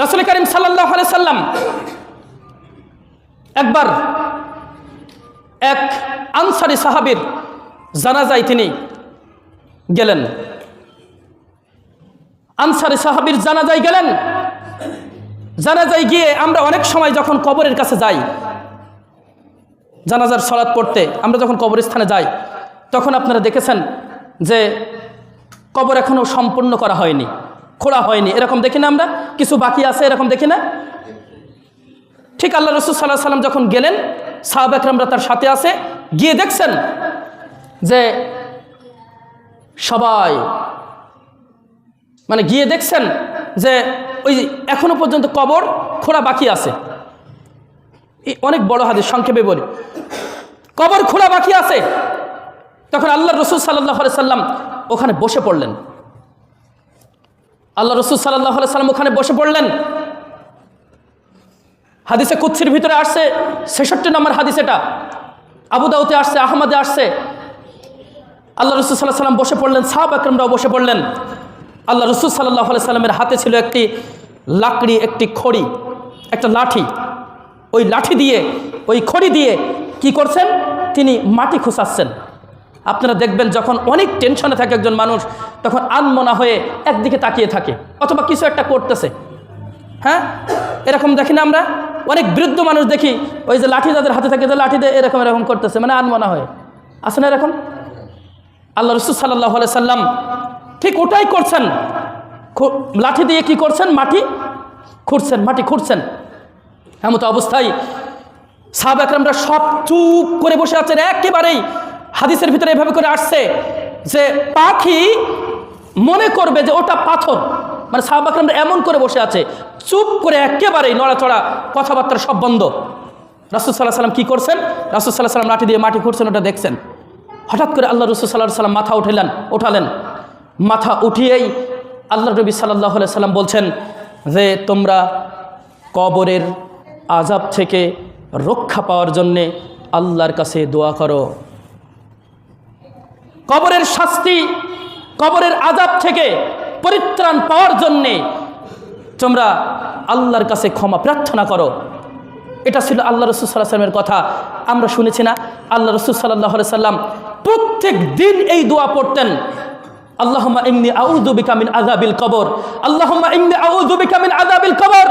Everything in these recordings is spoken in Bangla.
রাসুল করিম সাল্লাহ সাল্লাম একবার এক আনসারি সাহাবির জানাজায় তিনি গেলেন। আনসারি সাহাবির জানাজায় গেলেন। জানাজায় গিয়ে আমরা অনেক সময় যখন কবরের কাছে যাই, জানাজার সলাৎ পড়তে আমরা যখন কবরস্থানে যাই, তখন আপনারা দেখেছেন যে কবর এখনও সম্পূর্ণ করা হয়নি। খোঁড়া হয়নি। এরকম দেখি না আমরা? কিছু বাকি আছে? এরকম দেখি না? ঠিক আল্লাহ রসুল সাল্লাহ সাল্লাম যখন গেলেন, সাহাব একরামরা তার সাথে আছে। গিয়ে দেখছেন যে সবাই মানে গিয়ে দেখছেন যে ওই এখনও পর্যন্ত কবর খোঁড়া বাকি আছে। অনেক বড় হাদিস, সংক্ষেপে বলি। কবর খোঁড়া বাকি আছে। তখন আল্লাহ রসুল সাল্লাহ সাল্লাম ওখানে বসে পড়লেন। আল্লাহ রসুল সাল্লাহ সাল্লাম ওখানে বসে পড়লেন। হাদিসে কুচ্ছির ভিতরে আসছে, ছেষট্টি নম্বর হাদিস এটা। আবু দাউতে আসছে, আহমদে আসছে। আল্লাহ রসুল সাল্লাহ সাল্লাম বসে পড়লেন সাহাব আকরমরাও বসে পড়লেন। আল্লাহ রসুল সাল্লাহ সাল্লামের হাতে ছিল একটি লাকড়ি, একটি খড়ি, একটা লাঠি। ওই লাঠি দিয়ে, ওই খড়ি দিয়ে কি করছেন? তিনি মাটি খুসাচ্ছেন আপনারা দেখবেন যখন অনেক টেনশনে থাকে একজন মানুষ, তখন আনমনা হয়ে একদিকে তাকিয়ে থাকে, অথবা কিছু একটা করতেছে। হ্যাঁ? এরকম দেখি না আমরা? অনেক বৃদ্ধ মানুষ দেখি, ওই যে লাঠি যাদের হাতে থাকে, যে লাঠি দিয়ে এরকম এরকম করতেছে মানে আনমনা হয়ে। আছে না এরকম? আল্লাহ রসুল সাল্লাহ সাল্লাম ঠিক ওটাই করছেন। লাঠি দিয়ে কি করছেন? মাটি খুঁড়ছেন মাটি খুঁড়ছেন। এমত অবস্থায় সাহাব একরামরা সব চুপ করে বসে আছেন, একেবারেই হাদিসের ভিতরে এভাবে করে আসছে যে পাখি মনে করবে যে ওটা পাথর। মানে সাহাব একরামরা এমন করে বসে আছে, চুপ করে একেবারেই নড়াচড়া, কথাবার্তা সব বন্ধ। রাসুল সাল্লাহ সাল্লাম কী করছেন? রাসুল সাল্লাহ সাল্লাম লাঠি দিয়ে মাটি খুঁড়ছেন, ওটা দেখছেন। হঠাৎ করে আল্লাহ রসুল সাল্লাহ সাল্লাম মাথা উঠালেন উঠালেন। মাথা উঠিয়েই আল্লাহ নবী সাল্লাহ সাল্লাম বলছেন যে, তোমরা কবরের আজাব থেকে রক্ষা পাওয়ার জন্যে আল্লাহর কাছে দোয়া করো। কবরের শাস্তি, কবরের আজাব থেকে পরিত্রাণ পাওয়ার জন্যে তোমরা আল্লাহর কাছে ক্ষমা প্রার্থনা করো। এটা ছিল আল্লাহ রসুল সাল্লাহ সাল্লামের কথা। আমরা শুনেছি না, আল্লাহ রসুল সাল্লাহ সাল্লাম প্রত্যেক দিন এই দোয়া পড়তেন। আযাবিল কবর। আযাবিল কবর।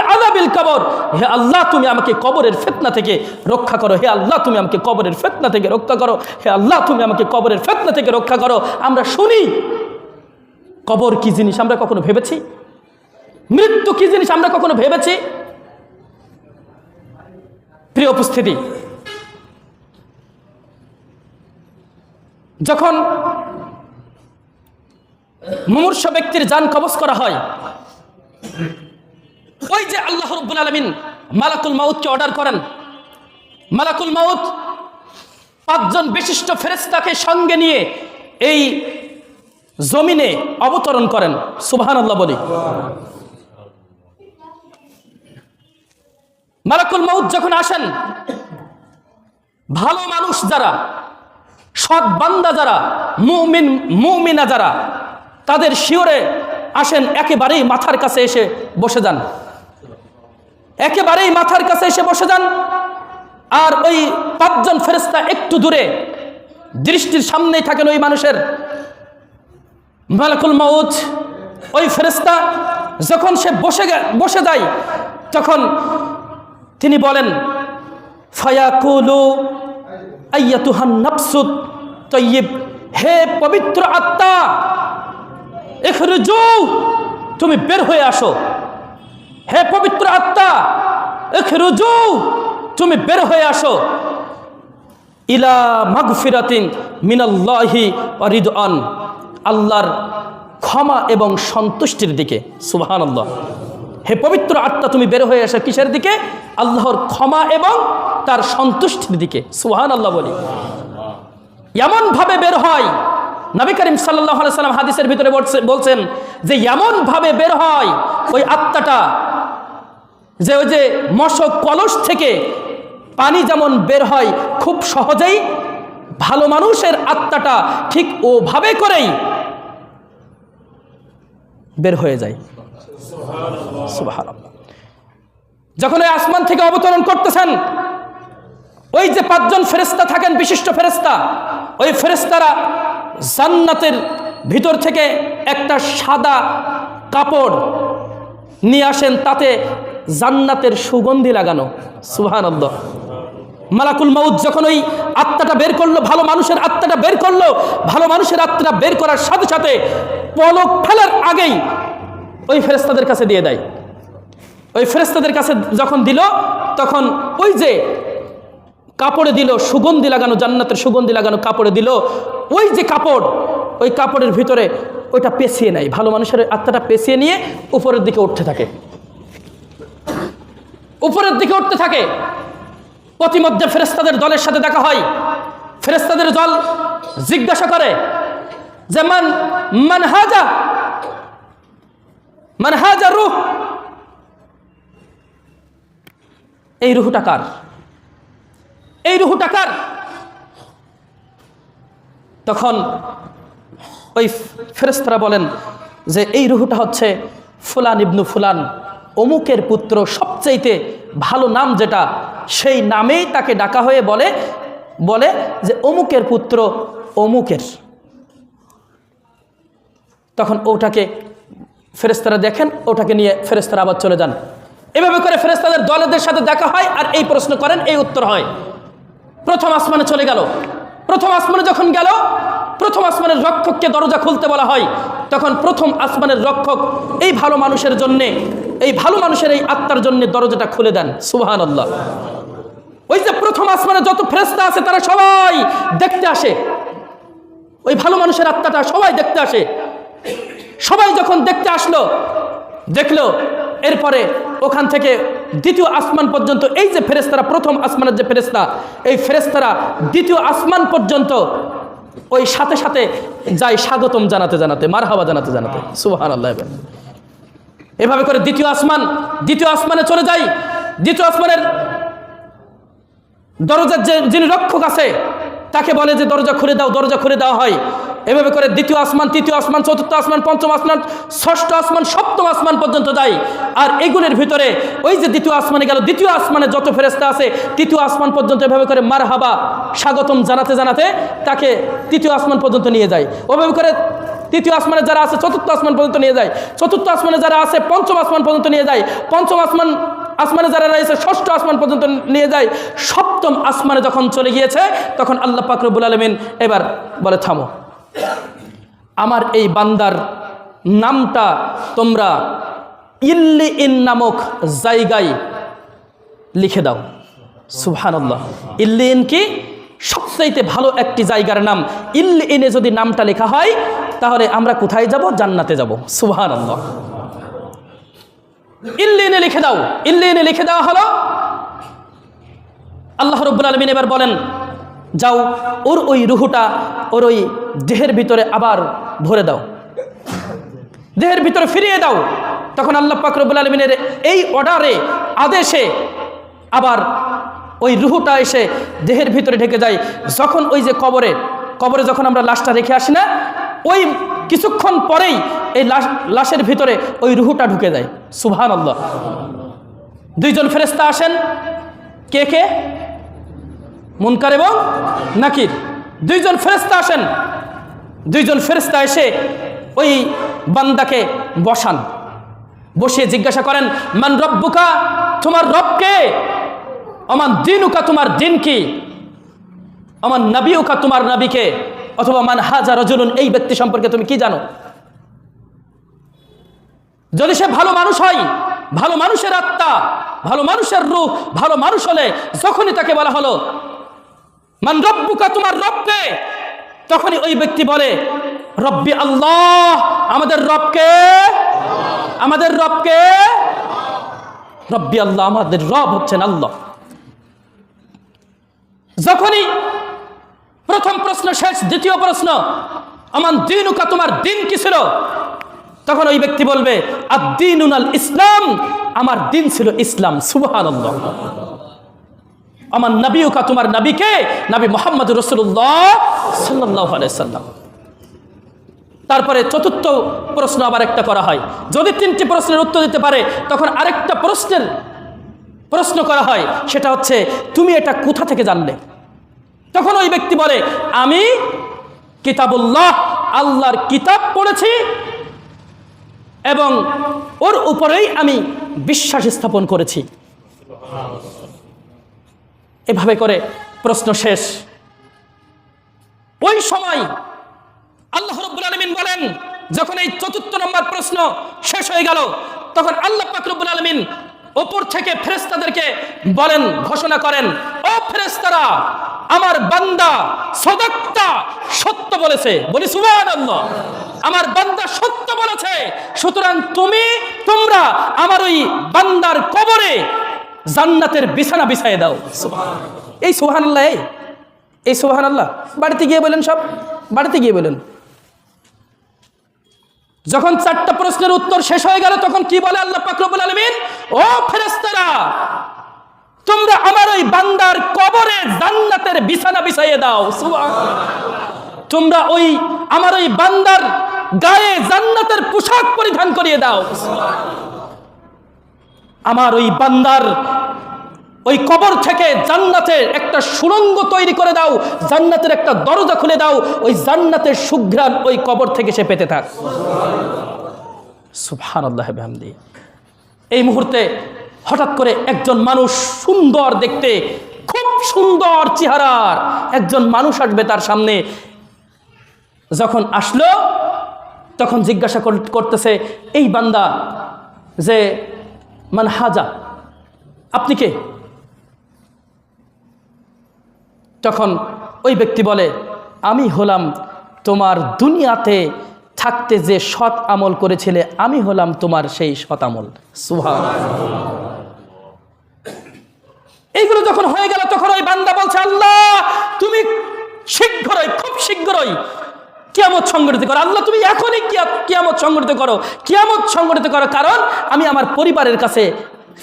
আযাবিল কবর। হে আল্লাহ, তুমি আমাকে কবরের থেকে রক্ষা করো। হে আল্লাহ, তুমি আমাকে কবরের থেকে রক্ষা করো। হে আল্লাহ, তুমি আমাকে কবরের ফিতনা থেকে রক্ষা করো। আমরা শুনি, কবর কি জিনিস আমরা কখনো ভেবেছি? মৃত্যু কি জিনিস আমরা কখনো ভেবেছি? প্রিয় উপস্থিতি যখন মুমূর্ষ ব্যক্তির যান কবজ করা হয়, ওই যে আল্লাহ রব্বুল আলমিন মালাকুল মাউদকে অর্ডার করেন। মালাকুল মাউদ পাঁচজন বিশিষ্ট ফেরেস্তাকে সঙ্গে নিয়ে এই জমিনে অবতরণ করেন। সুবাহান আল্লাহ বলি। মালাকুল মাউত যখন আসেন, ভালো মানুষ যারা সৎ বান্দা যারা, মুমিন, মুমিনা যারা, তাদের শিওরে আসেন, একেবারেই মাথার কাছে এসে বসে যান। একেবারেই মাথার কাছে এসে বসে যান। আর ওই পাঁচজন ফেরেস্তা একটু দূরে, দৃষ্টির সামনেই থাকেন ওই মানুষের। মালাকুল মাউত, ওই ফেরেস্তা যখন সে বসে বসে যায়, তখন তিনি বলেন, ফায়াকুলু আইয়াতুহান নাফসুত তৈয়ব হে পবিত্র আত্মা এখরুজু তুমি বের হয়ে আসো। হে পবিত্র আত্মা এখরুজু তুমি বের হয়ে আসো। ইলা মাগফিরাতিন মিনাল্লাহি অরিদআন আল্লাহর ক্ষমা এবং সন্তুষ্টির দিকে, সুবহানাল্লাহ। হে পবিত্র আত্মা, তুমি বের হয়ে আসো কিসের দিকে? আল্লাহর ক্ষমা এবং তার সন্তুষ্টির দিকে সুহান আল্লাহ বলি। এমনভাবে বের হয়, নবী করিম সাল্লাহ সাল্লাম হাদিসের ভিতরে বলছেন যে এমনভাবে বের হয় ওই আত্মাটা যে ওই যে মশক কলস থেকে পানি যেমন বের হয়, খুব সহজেই ভালো মানুষের আত্মাটা ঠিক ওভাবে করেই বের হয়ে যায়। যখন ওই আসমান থেকে অবতরণ করতেছেন ওই যে পাঁচজন ফেরেস্তা থাকেন, বিশিষ্ট ফেরেস্তা ওই ফেরেস্তারা জান্নাতের ভিতর থেকে একটা সাদা কাপড় নিয়ে আসেন, তাতে জান্নাতের সুগন্ধি লাগানো। সুহান মালাকুল মাউদ যখন ওই আত্মাটা বের করল, ভালো মানুষের আত্মাটা বের করল, ভালো মানুষের আত্মাটা বের করার সাথে সাথে পলক ফেলার আগেই ওই ফেরেস্তাদের কাছে দিয়ে দেয়। ওই ফেরেস্তাদের কাছে যখন দিল, তখন ওই যে কাপড়ে দিল, সুগন্ধি লাগানো, জান্নাতের সুগন্ধি লাগানো কাপড়ে দিল। ওই যে কাপড়, ওই কাপড়ের ভিতরে ওইটা পেঁচিয়ে নেয়। ভালো মানুষের আত্মাটা পেঁচিয়ে নিয়ে উপরের দিকে উঠতে থাকে। উপরের দিকে উঠতে থাকে। প্রতিমধ্যে ফেরেস্তাদের দলের সাথে দেখা হয়। ফেরেস্তাদের দল জিজ্ঞাসা করে যে, মান মানহাজা মানহাজা রুহ? এই রুহটা কার? এই রুহুটা কার? তখন ওই ফেরেস্তারা বলেন যে, এই রুহুটা হচ্ছে ফুলান ইবনু ফুলান, অমুকের পুত্র সবচাইতে ভালো নাম যেটা, সেই নামেই তাকে ডাকা হয়ে বলে বলে যে, অমুকের পুত্র অমুকের। তখন ওটাকে ফেরেস্তারা দেখেন, ওটাকে নিয়ে ফেরেস্তারা আবার চলে যান। এভাবে করে ফেরেস্তাদের দলেদের সাথে দেখা হয় আর এই প্রশ্ন করেন, এই উত্তর হয়। প্রথম আসমানে চলে গেল। প্রথম আসমানে যখন গেল, প্রথম আসমানের রক্ষককে দরজা খুলতে বলা হয়। তখন প্রথম আসমানের রক্ষক এই ভালো মানুষের জন্যে, এই ভালো মানুষের এই আত্মার জন্য দরজাটা খুলে দেন। সুবাহান আল্লাহ ওই যে প্রথম আসমানে যত ফেরেস্তা আছে, তারা সবাই দেখতে আসে। ওই ভালো মানুষের আত্মাটা সবাই দেখতে আসে। সবাই যখন দেখতে আসলো, দেখল এরপরে ওখান থেকে দ্বিতীয় আসমান পর্যন্ত, এই যে ফেরেস্তারা প্রথম আসমানের যে ফেরেস্তা এই ফেরেস্তারা দ্বিতীয় আসমান পর্যন্ত ওই সাথে সাথে যায় স্বাগতম জানাতে জানাতে, মারহাবা জানাতে জানাতে। সুবাহান আল্লাহ এভাবে করে দ্বিতীয় আসমান, দ্বিতীয় আসমানে চলে যাই। দ্বিতীয় আসমানের দরজার যে যিনি রক্ষক আছে, তাকে বলে যে, দরজা খুলে দাও, দরজা খুলে দেওয়া হয়। এভাবে করে দ্বিতীয় আসমান, তৃতীয় আসমান, চতুর্থ আসমান, পঞ্চম আসমান, ষষ্ঠ আসমান, সপ্তম আসমান পর্যন্ত যায়। আর এগুলির ভিতরে ওই যে দ্বিতীয় আসমানে গেল, দ্বিতীয় আসমানে যত ফেরেস্তা আছে, তৃতীয় আসমান পর্যন্ত এভাবে করে মার হাবা স্বাগতম জানাতে জানাতে তাকে তৃতীয় আসমান পর্যন্ত নিয়ে যায়। ওভাবে করে তৃতীয় আসমানে যারা আছে, চতুর্থ আসমান পর্যন্ত নিয়ে যায়। চতুর্থ আসমানে যারা আছে, পঞ্চম আসমান পর্যন্ত নিয়ে যায়। পঞ্চম আসমান, আসমানে যারা রয়েছে, ষষ্ঠ আসমান পর্যন্ত নিয়ে যায়। সপ্তম আসমানে যখন চলে গিয়েছে, তখন আল্লাহ পাকরবুল আলমিন এবার বলে, থামো। আমার এই বান্দার নামটা তোমরা ইল্লি ইন নামক জায়গায় লিখে দাও। সুবহানাল্লাহ। ইল্লি ইন কি? সবচাইতে ভালো একটি জায়গার নাম। ইল্লি ইনে যদি নামটা লেখা হয়, তাহলে আমরা কোথায় যাব? জান্নাতে যাব। সুবহানাল্লাহ। ইল্লিনে লিখে দাও। ইল্লিনে লিখে দেওয়া হলো। আল্লাহ রব্বুল আলমিন এবার বলেন যাও, ওর ওই রুহুটা, ওর ওই দেহের ভিতরে আবার ভরে দাও। দেহের ভিতরে ফিরিয়ে দাও। তখন আল্লাহ পাকরবুল আলমিনের এই অর্ডারে, আদেশে আবার ওই রুহুটা এসে দেহের ভিতরে ঢেকে যায়। যখন ওই যে কবরে কবরে যখন আমরা লাশটা রেখে আসি না, ওই কিছুক্ষণ পরেই এই লাশ, লাশের ভিতরে ওই রুহুটা ঢুকে যায়। সুবহান আল্লাহ দুইজন ফেরেস্তা আসেন। কে কে? মুনকার এবং নাকির। দুইজন ফেরেস্তা আসেন। দুইজন ফেরেস্তা এসে ওই বান্দাকে বসান। বসে জিজ্ঞাসা করেন, মান রব্বুকা, তোমার রবকে আমার দিনুকা, তোমার দিন কি? আমার নবীউকা, তোমার নবীকে অথবা মান হাজা রজুলুন, এই ব্যক্তি সম্পর্কে তুমি কি জানো? যদি সে ভালো মানুষ হয়, ভালো মানুষের আত্মা, ভালো মানুষের রূপ, ভালো মানুষ হলে যখনই তাকে বলা হলো মান রব্বুকা তোমার রবকে। তখনই ওই ব্যক্তি বলে, রব্বি আল্লাহ, আমাদের রবকে আমাদের রবকে, রব্বি আল্লাহ, আমাদের রব হচ্ছেন আল্লাহ। যখনই প্রথম প্রশ্ন শেষ, দ্বিতীয় প্রশ্ন, আমার দিনুকা তোমার দিন কি ছিল? তখন ওই ব্যক্তি বলবে আদিনুনাল ইসলাম, আমার দিন ছিল ইসলাম সুবহান আমার নবীকা তোমার নবীকে নবী মোহাম্মদ রসুল্লাহ সাল্লাহ সাল্লাম। তারপরে চতুর্থ প্রশ্ন আবার একটা করা হয়। যদি তিনটি প্রশ্নের উত্তর দিতে পারে, তখন আরেকটা প্রশ্নের প্রশ্ন করা হয়, সেটা হচ্ছে, তুমি এটা কোথা থেকে জানলে? তখন ওই ব্যক্তি বলে, আমি কিতাবুল্লাহ, আল্লাহর কিতাব পড়েছি এবং ওর উপরেই আমি বিশ্বাস স্থাপন করেছি। এভাবে করে প্রশ্ন শেষ। ওই সময় আল্লাহ রব্বুল আলমিন বলেন, যখন এই চতুর্থ নম্বর প্রশ্ন শেষ হয়ে গেল, তখন আল্লাহ পাকরবুল আলমিন ওপর থেকে ফেরেস্তাদেরকে বলেন, ঘোষণা করেন, ও ফেরেস্তারা আমার বান্দা সদক্তা সত্য বলেছে। বলি সুবাহ আমার বান্দা সত্য বলেছে। সুতরাং তুমি, তোমরা আমার ওই বান্দার কবরে জান্নাতের বিছানা বিছায় দাও। এই সুহান আল্লাহ এই সুহান আল্লাহ বাড়িতে গিয়ে বলেন সব। বাড়িতে গিয়ে বলেন। যখন চারটা প্রশ্নের উত্তর শেষ হয়ে গেল, তখন কি বলে আল্লাহ পাকরবুল আলমিন? ও ফেরেস্তারা তোমরা আমার ওই বান্দার কবরে জান্নাতের বিছানা বিছাইয়ে দাও। তোমরা ওই, আমার ওই বান্দার গায়ে জান্নাতের পোশাক পরিধান করিয়ে দাও। আমার ওই বান্দার ওই কবর থেকে জান্নাতের একটা সুরঙ্গ তৈরি করে দাও, জান্নাতের একটা দরজা খুলে দাও, ওই জান্নাতের সুঘ্রাণ ওই কবর থেকে সে পেতে থাক। সুবহান আল্লাহ এই মুহূর্তে হঠাৎ করে একজন মানুষ সুন্দর দেখতে, খুব সুন্দর চেহারার একজন মানুষ আসবে তার সামনে। যখন আসলো, তখন জিজ্ঞাসা কর- করতেছে, এই বান্দা, যে মান হাজা। আপনি কে? তখন ওই ব্যক্তি বলে, আমি হলাম তোমার দুনিয়াতে থাকতে যে সৎ আমল করেছিলে, আমি হলাম তোমার সেই সৎ আমল। সুভা এইগুলো যখন হয়ে গেল, তখন ওই বান্দা বলছে, আল্লাহ, তুমি শীঘ্রই খুব শীঘ্রই কিয়ামত সংগঠিত করো। আল্লাহ, তুমি এখনই কিয়া- কিয়ামত সংগঠিত করো। কিয়ামত সংগঠিত করো কারণ আমি আমার পরিবারের কাছে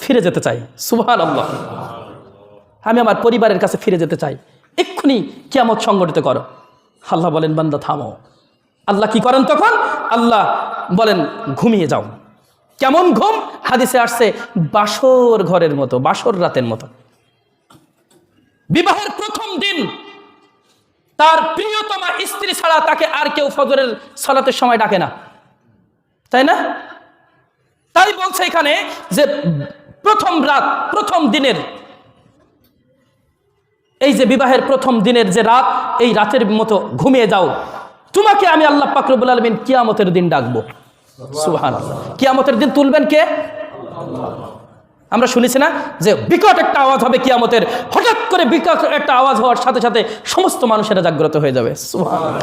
ফিরে যেতে চাই। সুভান আল্লাহ আমি আমার পরিবারের কাছে ফিরে যেতে চাই। এক্ষুনি কিয়ামত সংগঠিত করো। আল্লাহ বলেন, বান্দা, থামো। আল্লাহ কি করেন তখন? আল্লাহ বলেন, ঘুমিয়ে যাও। কেমন ঘুম? হাদিসে আসছে, বাসর ঘরের মতো, বাসর রাতের মতো। বিবাহের প্রথম দিন তার প্রিয়তমা স্ত্রী ছাড়া তাকে আর কেউ ফজরের সালাতের সময় ডাকে না। তাই না? তাই বলছে এখানে যে প্রথম রাত, প্রথম দিনের, এই যে বিবাহের প্রথম দিনের যে রাত, এই রাতের মতো ঘুমিয়ে যাও। তোমাকে আমি আল্লাহ পাকরবুল আলমিন কিয়ামতের দিন ডাকবো। সুহান কিয়ামতের দিন তুলবেন কে? আমরা শুনেছি না যে বিকট একটা আওয়াজ হবে কিয়ামতের। হঠাৎ করে বিকট একটা আওয়াজ হওয়ার সাথে সাথে সমস্ত মানুষেরা জাগ্রত হয়ে যাবে। সুহান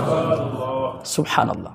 সুহান আল্লাহ